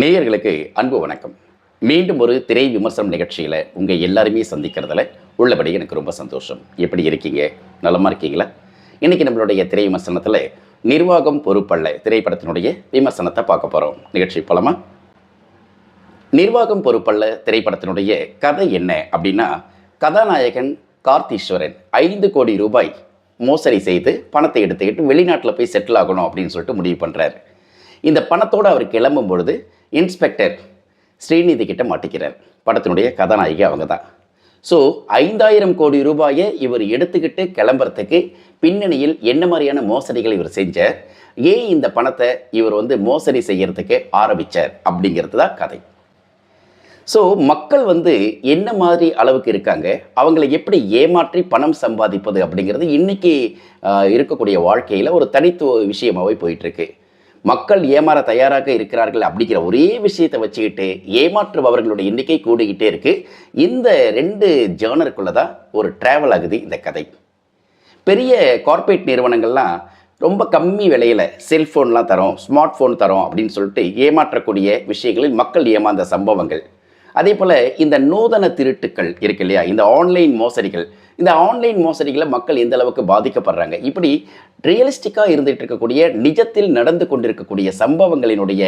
நேயர்களுக்கு அன்பு வணக்கம். மீண்டும் ஒரு திரை விமர்சனம் நிகழ்ச்சியில் உங்கள் எல்லாருமே சந்திக்கிறதுல உள்ளபடி எனக்கு ரொம்ப சந்தோஷம். எப்படி இருக்கீங்க? நலமாக இருக்கீங்களா? இன்னைக்கு நம்மளுடைய திரை விமர்சனத்தில் நிர்வாகம் பொறுப்பல்ல திரைப்படத்தினுடைய விமர்சனத்தை பார்க்க போகிறோம் நிகழ்ச்சி போலமா? நிர்வாகம் பொறுப்பல்ல திரைப்படத்தினுடைய கதை என்ன அப்படின்னா கதாநாயகன் கார்த்தீஸ்வரன் ஐந்து கோடி ரூபாய் மோசடி செய்து பணத்தை எடுத்துக்கிட்டு வெளிநாட்டில் போய் செட்டில் ஆகணும் அப்படின்னு சொல்லிட்டு முடிவு பண்ணுறாரு இந்த பணத்தோடு அவர் கிளம்பும் பொழுது இன்ஸ்பெக்டர் ஸ்ரீநிதி கிட்ட மாட்டிக்கிறார். படத்தினுடைய கதாநாயகி அவங்க தான் ஸோ ஐந்தாயிரம் கோடி ரூபாயை இவர் எடுத்துக்கிட்டு கிளம்புறதுக்கு பின்னணியில் என்ன மாதிரியான மோசடிகள் இவர் செஞ்சார்? ஏன் இந்த பணத்தை இவர் வந்து மோசடி செய்யறதுக்கு ஆரம்பித்தார் அப்படிங்கிறது தான் கதை. ஸோ மக்கள் வந்து என்ன மாதிரி அளவுக்கு இருக்காங்க? அவங்களை எப்படி ஏமாற்றி பணம் சம்பாதிப்பது அப்படிங்கிறது இன்னைக்கு இருக்கக்கூடிய வாழ்க்கையில் ஒரு தனித்துவ விஷயமாகவே போயிட்டுருக்கு மக்கள் ஏமாற தயாராக இருக்கிறார்கள் அப்படிங்கிற ஒரே விஷயத்தை வச்சுக்கிட்டு ஏமாற்றுபவர்களுடைய எண்ணிக்கை கூடிக்கிட்டே இருக்கு. இந்த ரெண்டு ஜேனருக்குள்ளே தான் ஒரு ட்ராவல் ஆகுது இந்த கதை. பெரிய கார்ப்பரேட் நிறுவனங்கள்லாம் ரொம்ப கம்மி விலையில் செல்ஃபோன்லாம் தரோம் ஸ்மார்ட் ஃபோன் தரோம் அப்படின்னு சொல்லிட்டு ஏமாற்றக்கூடிய விஷயங்களில் மக்கள் ஏமாந்த சம்பவங்கள். அதே போல் இந்த நூதன திருட்டுக்கள் இருக்கு இல்லையா? இந்த ஆன்லைன் மோசடிகள் இந்த ஆன்லைன் மோசடிகளை மக்கள் எந்த அளவுக்கு பாதிக்கப்படுறாங்க? இப்படி ரியலிஸ்டிக்காக இருந்துகிட்டு இருக்கக்கூடிய நிஜத்தில் நடந்து கொண்டிருக்கக்கூடிய சம்பவங்களினுடைய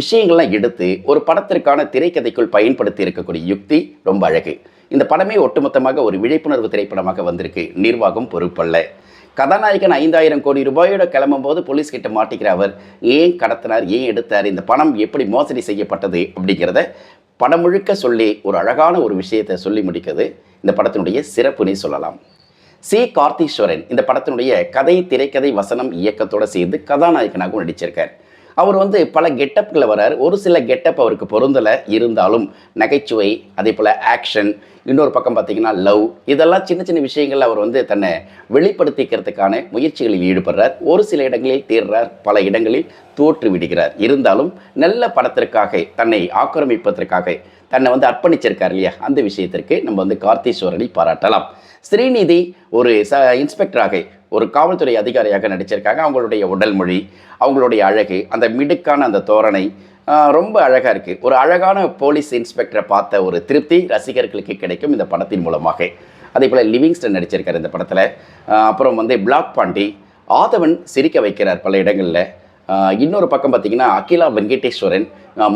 விஷயங்கள்லாம் எடுத்து ஒரு படத்திற்கான திரைக்கதைக்குள் பயன்படுத்தி இருக்கக்கூடிய யுக்தி ரொம்ப அழகு. இந்த படமே ஒட்டுமொத்தமாக ஒரு விழிப்புணர்வு திரைப்படமாக வந்திருக்கு. நிர்வாகம் பொறுப்பல்ல. கதாநாயகன் ஐந்தாயிரம் கோடி ரூபாயோட கிளம்பும் போது போலீஸ் கிட்ட மாட்டிக்கிற அவர் ஏன் கடத்தினார்? ஏன் எடுத்தார்? இந்த பணம் எப்படி மோசடி செய்யப்பட்டது? அப்படிங்கிறத படம் முழுக்க சொல்லி ஒரு அழகான ஒரு விஷயத்தை சொல்லி முடிக்கிறது. இந்த படத்தினுடைய சிறப்புனே சொல்லலாம். சி. கார்த்தீஸ்வரன் இந்த படத்தினுடைய கதை திரைக்கதை வசனம் இயக்கத்தோடு சேர்ந்து கதாநாயகனாகவும் நடிச்சிருக்கார். அவர் வந்து பல கெட்டப்களை வர்றார் ஒரு சில கெட்டப் அவருக்கு பொருந்தலை. இருந்தாலும் நகைச்சுவை அதே போல் ஆக்ஷன் இன்னொரு பக்கம் பார்த்தீங்கன்னா லவ் இதெல்லாம் சின்ன சின்ன விஷயங்கள் அவர் வந்து தன்னை வெளிப்படுத்திக்கிறதுக்கான முயற்சிகளில் ஈடுபடுறார். ஒரு சில இடங்களில் தேர்றார் பல இடங்களில் தோற்று விடுகிறார் இருந்தாலும் நல்ல படத்திற்காக தன்னை ஆக்கிரமிப்பதற்காக தன்னை வந்து அர்ப்பணிச்சிருக்கார் இல்லையா? அந்த விஷயத்திற்கு நம்ம வந்து கார்த்தீஸ்வரனை பாராட்டலாம். ஸ்ரீநிதி ஒரு ச இன்ஸ்பெக்டராக ஒரு காவல்துறை அதிகாரியாக நடிச்சிருக்காங்க. அவங்களுடைய உடல் மொழி அவங்களுடைய அழகு அந்த மிடுக்கான அந்த தோரணை ரொம்ப அழகாக இருக்குது ஒரு அழகான போலீஸ் இன்ஸ்பெக்டரை பார்த்த ஒரு திருப்தி ரசிகர்களுக்கு கிடைக்கும் இந்த படத்தின் மூலமாக. அதே போல் லிவிங்ஸ்டன் நடிச்சிருக்கார் இந்த படத்தில். அப்புறம் வந்து பிளாக் பாண்டி ஆதவன் சிரிக்க வைக்கிறார் பல இடங்களில். இன்னொரு பக்கம் பார்த்திங்கன்னா அகிலா வெங்கடேஸ்வரன்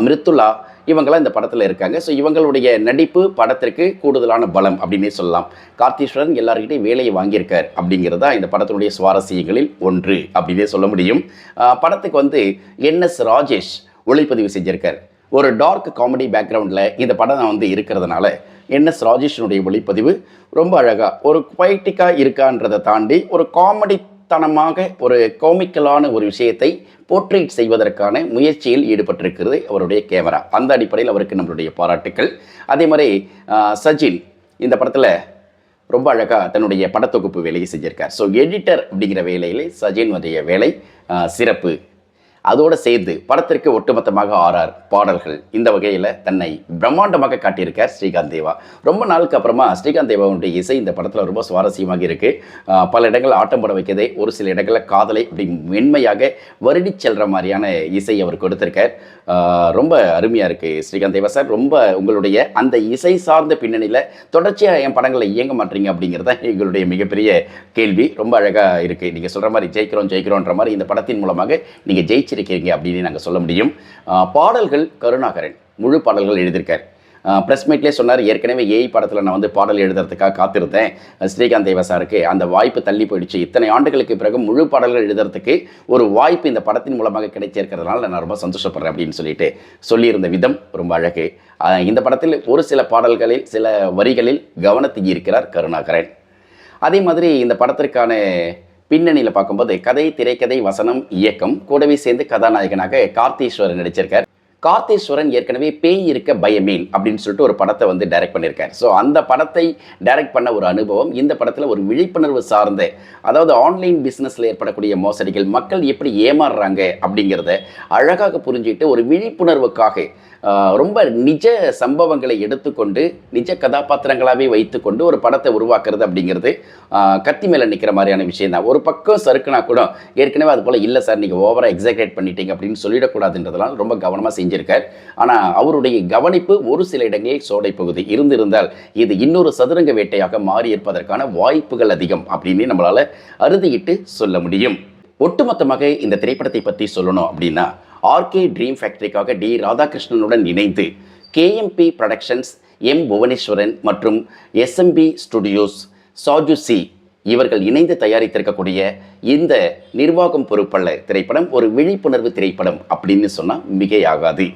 மிருத்துலா இவங்களாம் இந்த படத்தில் இருக்காங்க. ஸோ இவங்களுடைய நடிப்பு படத்திற்கு கூடுதலான பலம் அப்படின்னே சொல்லலாம். கார்த்தீஸ்வரன் எல்லார்கிட்டையும் வேலையை வாங்கியிருக்கார் அப்படிங்கிறது தான் இந்த படத்தினுடைய சுவாரஸ்யங்களில் ஒன்று அப்படின்னே சொல்ல முடியும். படத்துக்கு வந்து என்எஸ் ராஜேஷ் ஒளிப்பதிவு செஞ்சிருக்கார். ஒரு டார்க் காமெடி பேக்ரவுண்டில் இந்த படம் வந்து இருக்கிறதுனால என்எஸ் ராஜேஷனுடைய ஒளிப்பதிவு ரொம்ப அழகாக ஒரு குவைட்டிக்காக இருக்கான்றதை தாண்டி ஒரு காமெடி தனமாக ஒரு கோமிக்கலான ஒரு விஷயத்தை போர்ட்ரேட் செய்வதற்கான முயற்சியில் ஈடுபட்டிருக்கிறது அவருடைய கேமரா அந்த அடிப்படையில் அவருக்கு நம்மளுடைய பாராட்டுக்கள். அதே மாதிரி சஜின் இந்த படத்தில் ரொம்ப அழகாக தன்னுடைய படத்தொகுப்பு வேலையை செஞ்சிருக்கார். ஸோ எடிட்டர் அப்படிங்கிற வேலையில் சஜினுடைய வேலை சிறப்பு. அதோடு சேர்ந்து படத்திற்கு ஒட்டுமொத்தமாக ஆர்ஆர் பாடல்கள். இந்த வகையில் தன்னை பிரம்மாண்டமாக காட்டியிருக்கார் ஸ்ரீகாந்த் தேவா. ரொம்ப நாளுக்கு அப்புறமா ஸ்ரீகாந்த் தேவாவுடைய இசை இந்த படத்தில் ரொம்ப சுவாரஸ்யமாக இருக்குது பல இடங்கள் ஆட்டம் போட வைக்கதே ஒரு சில இடங்களில் காதலை அப்படி மென்மையாக வருடி செல்கிற மாதிரியான இசை அவர் கொடுத்துருக்கார். ரொம்ப அருமையாக இருக்குது ஸ்ரீகாந்த் தேவா சார். ரொம்ப உங்களுடைய அந்த இசை சார்ந்த பின்னணியில் தொடர்ச்சியாக என் படங்களை இயங்க மாட்டீங்க அப்படிங்கிறது தான் எங்களுடைய மிகப்பெரிய கேள்வி. ரொம்ப அழகாக இருக்குது நீங்கள் சொல்கிற மாதிரி ஜெயிக்கிறோம் ஜெயிக்கிறோன்ற மாதிரி இந்த படத்தின் மூலமாக நீங்கள் ஜெயிச்சிருக்கீங்க அப்படின்னு நாங்கள் சொல்ல முடியும். பாடல்கள் கருணாகரன் முழு பாடல்கள் எழுதியிருக்கார். ப்ரெஸ் மீட்லேயே சொன்னார் ஏற்கனவே ஏஐ படத்தில் நான் வந்து பாடல் எழுதுறதுக்காக காத்திருந்தேன். ஸ்ரீகாந்த் தேவா சாருக்கு அந்த வாய்ப்பு தள்ளி போயிடுச்சு. இத்தனை ஆண்டுகளுக்கு பிறகு முழு பாடல்கள் எழுதுறதுக்கு ஒரு வாய்ப்பு இந்த படத்தின் மூலமாக கிடைச்சிருக்கிறதுனால நான் ரொம்ப சந்தோஷப்படுறேன் அப்படின்னு சொல்லிட்டு சொல்லியிருந்த விதம் ரொம்ப அழகு. இந்த படத்தில் ஒரு சில பாடல்களில் சில வரிகளில் கவனத்தை இருக்கிறார் கருணாகரன். அதே மாதிரி இந்த படத்திற்கான பின்னணியில் பார்க்கும்போது கதை திரைக்கதை வசனம் இயக்கம் கூடவே சேர்ந்து கதாநாயகனாக கார்த்தீஸ்வரன் நடிச்சிருக்கார். கார்த்தீஸ்வரன் ஏற்கனவே பேய் இருக்க பயமேன் அப்படின்னு சொல்லிட்டு ஒரு படத்தை வந்து டைரக்ட் பண்ணியிருக்கார். ஸோ அந்த படத்தை டைரக்ட் பண்ண ஒரு அனுபவம் இந்த படத்தில் ஒரு விழிப்புணர்வு சார்ந்த அதாவது ஆன்லைன் பிஸ்னஸில் ஏற்படக்கூடிய மோசடிகள் மக்கள் எப்படி ஏமாறுறாங்க அப்படிங்கிறத அழகாக புரிஞ்சுக்கிட்டு ஒரு விழிப்புணர்வுக்காக ரொம்ப நிஜ சம்பவங்களை எடுத்துக்கொண்டு நிஜ கதாபாத்திரங்களாகவே வைத்துக்கொண்டு ஒரு படத்தை உருவாக்குறது அப்படிங்கிறது கத்தி மேலே நிற்கிற மாதிரியான விஷயம் தான் ஒரு பக்கம் சறுக்குனா கூட ஏற்கனவே அது போல் இல்லை சார் நீங்கள் ஓவராக எக்ஸாக்ரேட் பண்ணிட்டீங்க அப்படின்னு சொல்லிடக்கூடாதுன்றதுனால ரொம்ப கவனமாக செஞ்சிருக்கார். ஆனால் அவருடைய கவனிப்பு ஒரு சில இடங்களில் சோடை பகுதி இருந்திருந்தால் இது இன்னொரு சதுரங்க வேட்டையாக மாறி இருப்பதற்கான வாய்ப்புகள் அதிகம் அப்படின்னு நம்மளால் அறுதியிட்டு சொல்ல முடியும். ஒட்டுமொத்தமாக இந்த திரைப்படத்தை பற்றி சொல்லணும் அப்படின்னா ஆர்கே ட்ரீம் ஃபேக்டரிக்காக டி. ராதாகிருஷ்ணனுடன் இணைந்து கேஎம்பி ப்ரொடக்ஷன்ஸ் எம் புவனேஸ்வரன் மற்றும் எஸ்எம்பி ஸ்டுடியோஸ் சாஜுசி இவர்கள் இணைந்து தயாரித்திருக்கக்கூடிய இந்த நிர்வாகம் பொறுப்பல்ல திரைப்படம் ஒரு விழிப்புணர்வு திரைப்படம் அப்படின்னு சொன்னால் மிகையாகாது.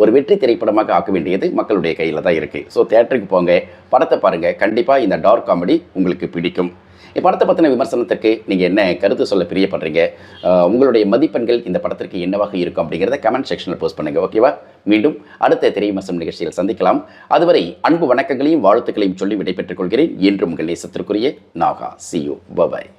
ஒரு வெற்றி திரைப்படமாக ஆக்க வேண்டியது மக்களுடைய கையில் தான் இருக்குது ஸோ தேட்டருக்கு போங்க படத்தை பாருங்கள் கண்டிப்பாக இந்த டார்க் காமெடி உங்களுக்கு பிடிக்கும். இப்படத்தை பற்றின விமர்சனத்திற்கு நீங்கள் என்ன கருத்து சொல்ல பிரியப்படுறீங்க? உங்களுடைய மதிப்பெண்கள் இந்த படத்திற்கு என்னவாக இருக்கும் அப்படிங்கிறத கமெண்ட் செக்ஷனில் போஸ்ட் பண்ணுங்கள் ஓகேவா மீண்டும் அடுத்த திரை விமர்சனம் நிகழ்ச்சியில் சந்திக்கலாம். அதுவரை அன்பு வணக்கங்களையும் வாழ்த்துக்களையும் சொல்லி விடைபெற்றுக் கொள்கிறேன். என்றும் உங்கள் நேசத்திற்குரிய நாகா. சியு பபாய்